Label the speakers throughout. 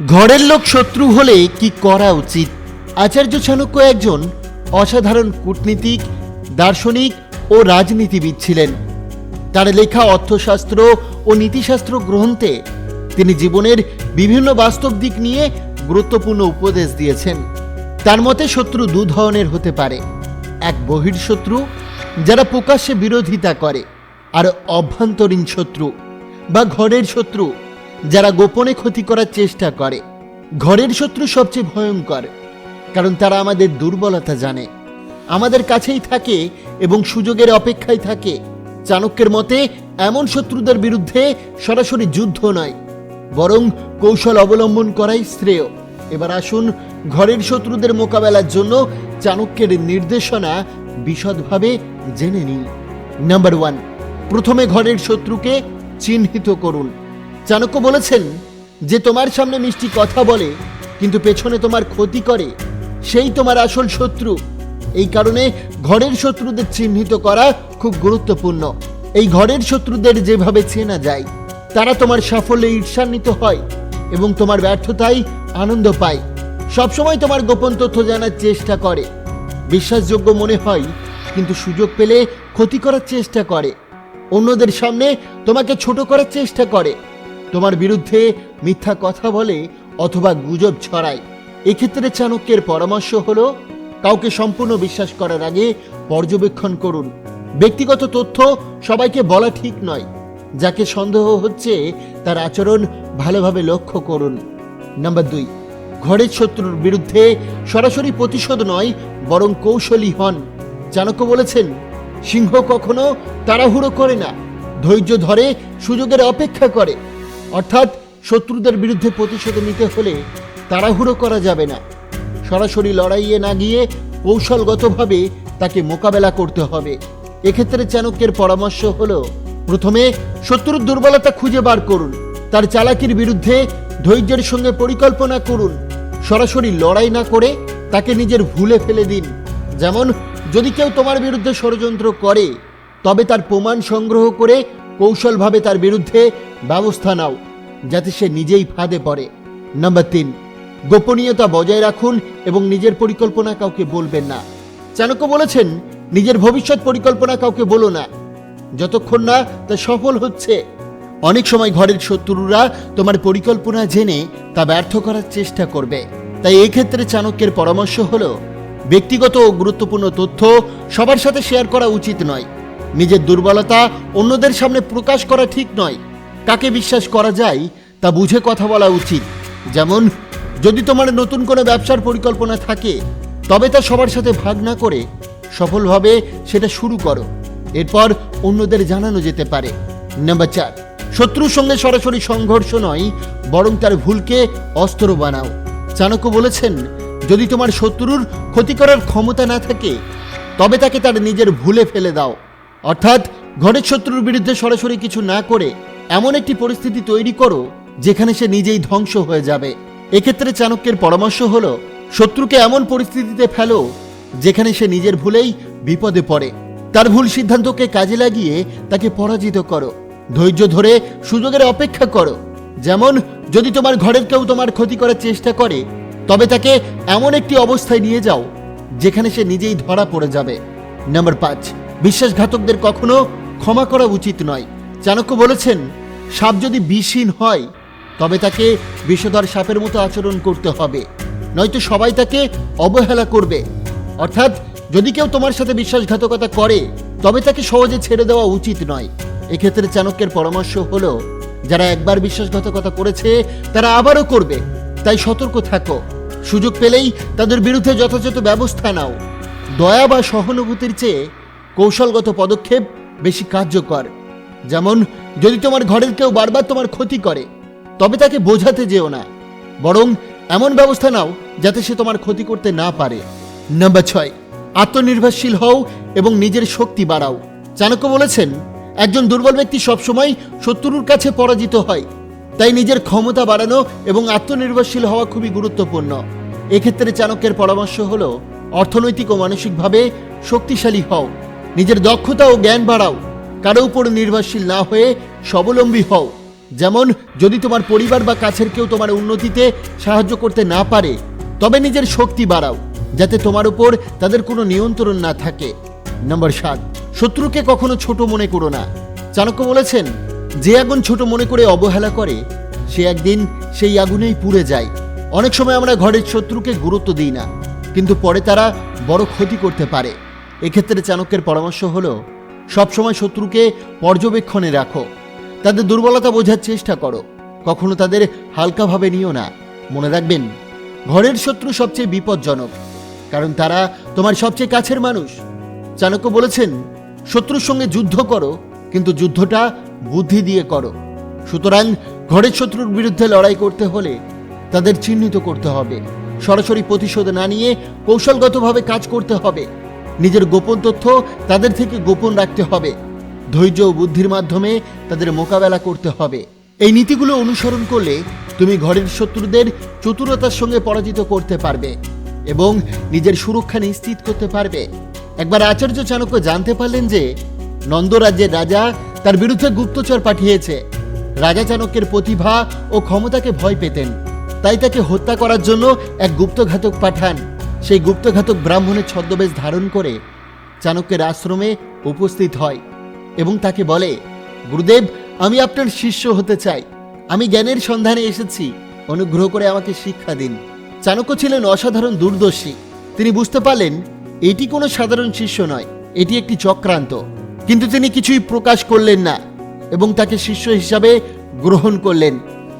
Speaker 1: ঘরের লোক শত্রু হলে কি করা উচিত? আচার্য চাণক্য একজন অসাধারণ কূটনীতিক, দার্শনিক ও রাজনীতিবিদ ছিলেন। তার লেখা অর্থশাস্ত্র ও নীতিশাস্ত্র গ্রন্থে তিনি জীবনের বিভিন্ন বাস্তব দিক নিয়ে গুরুত্বপূর্ণ উপদেশ দিয়েছেন। তার মতে শত্রু দু ধরনের হতে পারে। এক বহির্শত্রু যারা প্রকাশ্যে বিরোধিতা করে, আর অভ্যন্তরীণ শত্রু বা ঘরের শত্রু যারা গোপনে ক্ষতি করার চেষ্টা করে, ঘরের শত্রু সবচেয়ে ভয়ঙ্কর, কারণ তারা আমাদের দুর্বলতা জানে। আমাদের কাছেই থাকে এবং সুযোগের অপেক্ষায় থাকে। চাণক্যের মতে, এমন শত্রুদের বিরুদ্ধে সরাসরি যুদ্ধ নয়, বরং কৌশল অবলম্বন করাই শ্রেয়। এবার আসুন, ঘরের শত্রুদের মোকাবেলার জন্য চাণক্যের নির্দেশনা বিশদভাবে জেনে নিন নাম্বার ওয়ান, প্রথমে ঘরের শত্রুকে চিহ্নিত করুন। চাণক্য বলেছেন যে তোমার সামনে মিষ্টি কথা বলে, কিন্তু পেছনে তোমার ক্ষতি করে, সেই তোমার আসল শত্রু। এই কারণে ঘরের শত্রুদের চিহ্নিত করা খুব গুরুত্বপূর্ণ। এই ঘরের শত্রুদের যেভাবে চেনা যায়, তারা তোমার সাফল্যে ঈর্ষান্বিত হয় এবং তোমার ব্যর্থতায় আনন্দ পায়। সবসময় তোমার গোপন তথ্য জানার চেষ্টা করে। বিশ্বাসযোগ্য মনে হয়, কিন্তু সুযোগ পেলে ক্ষতি করার চেষ্টা করে। অন্যদের সামনে তোমাকে ছোট করার চেষ্টা করে। তোমার বিরুদ্ধে মিথ্যা কথা বলে অথবা গুজব ছড়ায়। এক্ষেত্রে চাণক্যের পরামর্শ হলো, কাউকে সম্পূর্ণ বিশ্বাস করার আগে পর্যবেক্ষণ করুন। ব্যক্তিগত তথ্য সবাইকে বলা ঠিক নয়। যাকে সন্দেহ হচ্ছে, তার আচরণ ভালোভাবে লক্ষ্য করুন। নাম্বার দুই, ঘরের শত্রুর বিরুদ্ধে সরাসরি প্রতিশোধ নয়, বরং কৌশলী হন। চাণক্য বলেছেন, সিংহ কখনো তাড়াহুড়ো করে না, ধৈর্য ধরে সুযোগের অপেক্ষা করে। অর্থাৎ শত্রুদের বিরুদ্ধে প্রতিশোধ নিতে হলে তাড়াহুড়ো করা যাবে না। সরাসরি লড়াইয়ে না গিয়ে কৌশলগতভাবে তাকে মোকাবেলা করতে হবে। এক্ষেত্রে চাণক্যের পরামর্শ হলো, প্রথমে শত্রুর দুর্বলতা খুঁজে বার করুন, তার চালাকির বিরুদ্ধে ধৈর্যের সঙ্গে পরিকল্পনা করুন, সরাসরি লড়াই না করে তাকে নিজের ভুলে ফেলে দিন। যেমন, যদি কেউ তোমার বিরুদ্ধে ষড়যন্ত্র করে, তবে তার প্রমাণ সংগ্রহ করে কৌশলভাবে তার বিরুদ্ধে ব্যবস্থা নাও, যাতে সে নিজেই ফাঁদে পড়ে। নাম্বার তিন, গোপনীয়তা বজায় রাখুন এবং নিজের পরিকল্পনা কাউকে বলবেন না। চাণক্য বলেছেন, নিজের ভবিষ্যৎ পরিকল্পনা কাউকে বলো না। যতক্ষণ না তা সফল হচ্ছে। অনেক সময় ঘরের শত্রুরা তোমার পরিকল্পনা জেনে তা ব্যর্থ করার চেষ্টা করবে। তাই এই ক্ষেত্রে চাণক্যের পরামর্শ হলো, ব্যক্তিগত ও গুরুত্বপূর্ণ তথ্য সবার সাথে শেয়ার করা উচিত নয়। নিজের দুর্বলতা অন্যদের সামনে প্রকাশ করা ঠিক নয়। কাকে বিশ্বাস করা যায় তা বুঝে কথা বলা উচিত। যেমন, যদি তোমার নতুন কোনো ব্যবসার পরিকল্পনা থাকে, তবে তা সবার সাথে ভাগ না করে সফলভাবে সেটা শুরু করো। এরপর অন্যদের জানানো যেতে পারে। নাম্বার চার, শত্রুর সঙ্গে সরাসরি সংঘর্ষ নয়, বরং তার ভুলকে অস্ত্র বানাও। চাণক্য বলেছেন, যদি তোমার শত্রুর ক্ষতি করার ক্ষমতা না থাকে, তবে তাকে তার নিজের ভুলে ফেলে দাও। অর্থাৎ ঘরের শত্রুর বিরুদ্ধে সরাসরি কিছু না করে এমন একটি পরিস্থিতি তৈরি করো যেখানে সে নিজেই ধ্বংস হয়ে যাবে। এক্ষেত্রে চাণক্যের পরামর্শ হলো, শত্রুকে এমন পরিস্থিতিতে ফেলো যেখানে সে নিজের ভুলেই বিপদে পড়ে। তার ভুল সিদ্ধান্তকে কাজে লাগিয়ে তাকে পরাজিত করো। ধৈর্য ধরে সুযোগের অপেক্ষা করো। যেমন, যদি তোমার ঘরের কেউ তোমার ক্ষতি করার চেষ্টা করে, তবে তাকে এমন একটি অবস্থায় নিয়ে যাও যেখানে সে নিজেই ধরা পড়ে যাবে। নাম্বার পাঁচ, বিশ্বাসঘাতকদের কখনো ক্ষমা করা উচিত নয়। চাণক্য বলেছেন, সাপ যদি বিষহীন হয়, তবে তাকে বিষধর সাপের মতো আচরণ করতে হবে। নয়তো সবাই তাকে অবহেলা করবে। অর্থাৎ, যদি কেউ তোমার সাথে বিশ্বাসঘাতকতা করে, তবে তাকে সহজে ছেড়ে দেওয়া উচিত নয়। এক্ষেত্রে চাণক্যের পরামর্শ হলো, যারা একবার বিশ্বাসঘাতকতা করেছে, তারা আবারও করবে। তাই সতর্ক থাকো। সুযোগ পেলেই তাদের বিরুদ্ধে যথাযথ ব্যবস্থা নাও। দয়া বা সহানুভূতির চেয়ে কৌশলগত পদক্ষেপ বেশি কার্যকর। যেমন, যদি তোমার ঘরের কেউ বারবার তোমার ক্ষতি করে, তবে তাকে বোঝাতে যেও না। বরং, এমন ব্যবস্থা নাও যাতে সে তোমার ক্ষতি করতে না পারে। নাম্বার ছয়, আত্মনির্ভরশীল হও এবং নিজের শক্তি বাড়াও। চাণক্য বলেছেন, একজন দুর্বল ব্যক্তি সবসময় শত্রুর কাছে পরাজিত হয়। তাই নিজের ক্ষমতা বাড়ানো এবং আত্মনির্ভরশীল হওয়া খুবই গুরুত্বপূর্ণ। এক্ষেত্রে চাণক্যের পরামর্শ হল, অর্থনৈতিক ও মানসিকভাবে শক্তিশালী হও। নিজের দক্ষতা ও জ্ঞান বাড়াও। কারও উপর নির্ভরশীল না হয়ে স্বাবলম্বী হও। যেমন, যদি তোমার পরিবার বা কাছের কেউ তোমার উন্নতিতে সাহায্য করতে না পারে, তবে নিজের শক্তি বাড়াও, যাতে তোমার উপর তাদের কোনো নিয়ন্ত্রণ না থাকে। নম্বর সাত, শত্রুকে কখনো ছোট মনে করো না। চাণক্য বলেছেন, যে আগুন ছোট মনে করে অবহেলা করে, সে একদিন সেই আগুনেই পুড়ে যায়। অনেক সময় আমরা ঘরের শত্রুকে গুরুত্ব দিই না, কিন্তু পরে তারা বড় ক্ষতি করতে পারে। এক্ষেত্রে চাণক্যের পরামর্শ হলো সবসময় শত্রুকে পর্যবেক্ষণে রাখো। তাদের দুর্বলতা বোঝার চেষ্টা করো। কখনো তাদের হালকাভাবে নিও না। মনে রাখবেন, ঘরের শত্রু সবচেয়ে বিপজ্জনক, কারণ তারা তোমার সবচেয়ে কাছের মানুষ। চাণক্য বলেছেন, শত্রুর সঙ্গে যুদ্ধ করো, কিন্তু যুদ্ধটা বুদ্ধি দিয়ে করো। সুতরাং ঘরের শত্রুর বিরুদ্ধে লড়াই করতে হলে তাদের চিহ্নিত করতে হবে। সরাসরি প্রতিশোধ না নিয়ে কৌশলগতভাবে কাজ করতে হবে। নিজের গোপন তথ্য তাদের থেকে গোপন রাখতে হবে। ধৈর্য ও বুদ্ধির মাধ্যমে তাদের মোকাবেলা করতে হবে। এই নীতিগুলো অনুসরণ করলে তুমি ঘরের শত্রুদের চতুরতার সঙ্গে পরাজিত করতে পারবে এবং নিজের সুরক্ষা নিশ্চিত করতে পারবে। একবার আচার্য চাণক্য জানতে পারলেন যে নন্দরাজ্যের রাজা তার বিরুদ্ধে গুপ্তচর পাঠিয়েছে। রাজা চাণক্যের প্রতিভা ও ক্ষমতাকে ভয় পেতেন। তাই তাকে হত্যা করার জন্য এক গুপ্তঘাতক পাঠান। সেই গুপ্তঘাতক ব্রাহ্মণের ছদ্মবেশ ধারণ করে চাণক্যের আশ্রমে উপস্থিত হয় এবং তাকে বলে, গুরুদেব, আমি আপনার শিষ্য হতে চাই। আমি জ্ঞানের সন্ধানে এসেছি। অনুগ্রহ করে আমাকে শিক্ষা দিন। চাণক্য ছিলেন অসাধারণ দূরদর্শী তিনি বুঝতে পারলেন, এটি কোনো সাধারণ শিষ্য নয়, এটি একটি চক্রান্ত। কিন্তু তিনি কিছুই প্রকাশ করলেন না এবং তাকে শিষ্য হিসাবে গ্রহণ করলেন।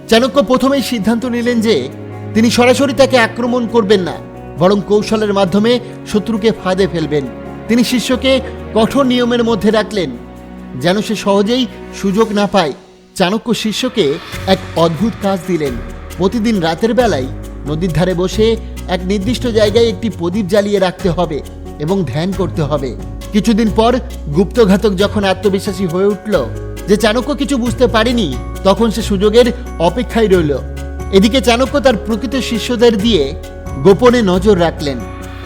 Speaker 1: চাণক্য প্রথমেই সিদ্ধান্ত নিলেন যে তিনি সরাসরি তাকে আক্রমণ করবেন না। বরং কৌশলের মাধ্যমে শত্রুকে ফাঁদে ফেলবেন। তিনি শিষ্যকে কঠোর নিয়মের মধ্যে রাখলেন, যেন সে সহজেই সুযোগ না পায়। চাণক্য শিষ্যকে এক অদ্ভুত কাজ দিলেন। প্রতিদিন রাতের বেলায় নদীর ধারে বসে এক নির্দিষ্ট জায়গায় একটি প্রদীপ জ্বালিয়ে রাখতে হবে এবং ধ্যান করতে হবে। কিছুদিন পর গুপ্তঘাতক যখন আত্মবিশ্বাসী হয়ে উঠল যে চাণক্য কিছু বুঝতে পারেনি, তখন সে সুযোগের অপেক্ষায় রইল। এদিকে চাণক্য তার প্রকৃত শিষ্যদের দিয়ে গোপনে নজর রাখলেন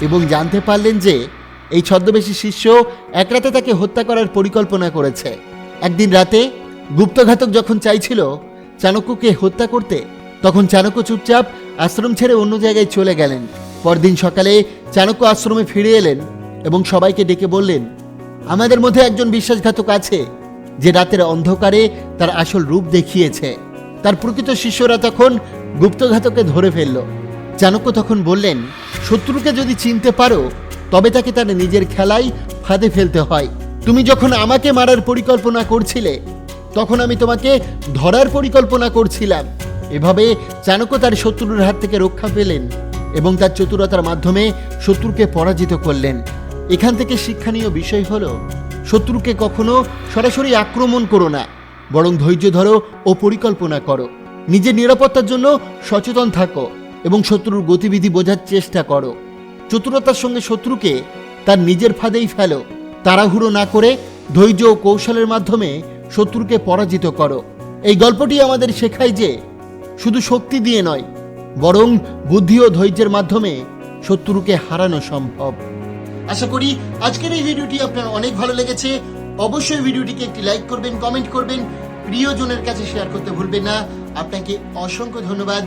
Speaker 1: এবং জানতে পারলেন যে এই ছদ্মবেশী শিষ্য এক রাতে তাকে হত্যা করার পরিকল্পনা করেছে। একদিন রাতে গুপ্তঘাতক যখন চাইছিল চাণক্যকে হত্যা করতে, তখন চাণক্য চুপচাপ আশ্রম ছেড়ে অন্য জায়গায় চলে গেলেন। পরদিন সকালে চাণক্য আশ্রমে ফিরে এলেন এবং সবাইকে ডেকে বললেন, আমাদের মধ্যে একজন বিশ্বাসঘাতক আছে যে রাতের অন্ধকারে তার আসল রূপ দেখিয়েছে। তার প্রকৃত শিষ্যরা তখন গুপ্তঘাতকে ধরে ফেলল। চাণক্য তখন বললেন, শত্রুকে যদি চিনতে পারো, তবে তাকে তার নিজের খেলায় ফাঁদে ফেলতে হয়। তুমি যখন আমাকে মারার পরিকল্পনা করছিলে, তখন আমি তোমাকে ধরার পরিকল্পনা করছিলাম। এভাবে চাণক্য তার শত্রুর হাত থেকে রক্ষা পেলেন এবং তার চতুরতার মাধ্যমে শত্রুকে পরাজিত করলেন। এখান থেকে শিক্ষণীয় বিষয় হলো, শত্রুকে কখনো সরাসরি আক্রমণ করো না, বরং ধৈর্য ধরো ও পরিকল্পনা করো। নিজের নিরাপত্তার জন্য সচেতন থাকো। এবং শত্রুর গতিবিধি বোঝার চেষ্টা করো। চতুরতার সঙ্গে শত্রুকে তার নিজের ফাঁদেই ফেলো। তাড়াহুড়ো না করে ধৈর্য ও কৌশলের মাধ্যমে শত্রুকে পরাজিত করো। এই গল্পটি আমাদের শেখায় যে শুধু শক্তি দিয়ে নয়, বরং বুদ্ধি ও ধৈর্যের মাধ্যমে শত্রুকে হারানো সম্ভব। আশা করি আজকের এই ভিডিওটি আপনার অনেক ভালো লেগেছে। অবশ্যই ভিডিওটিকে একটি লাইক করবেন, কমেন্ট করবেন। প্রিয়জনের কাছে শেয়ার করতে ভুলবেন না। আপনাকে অসংখ্য ধন্যবাদ।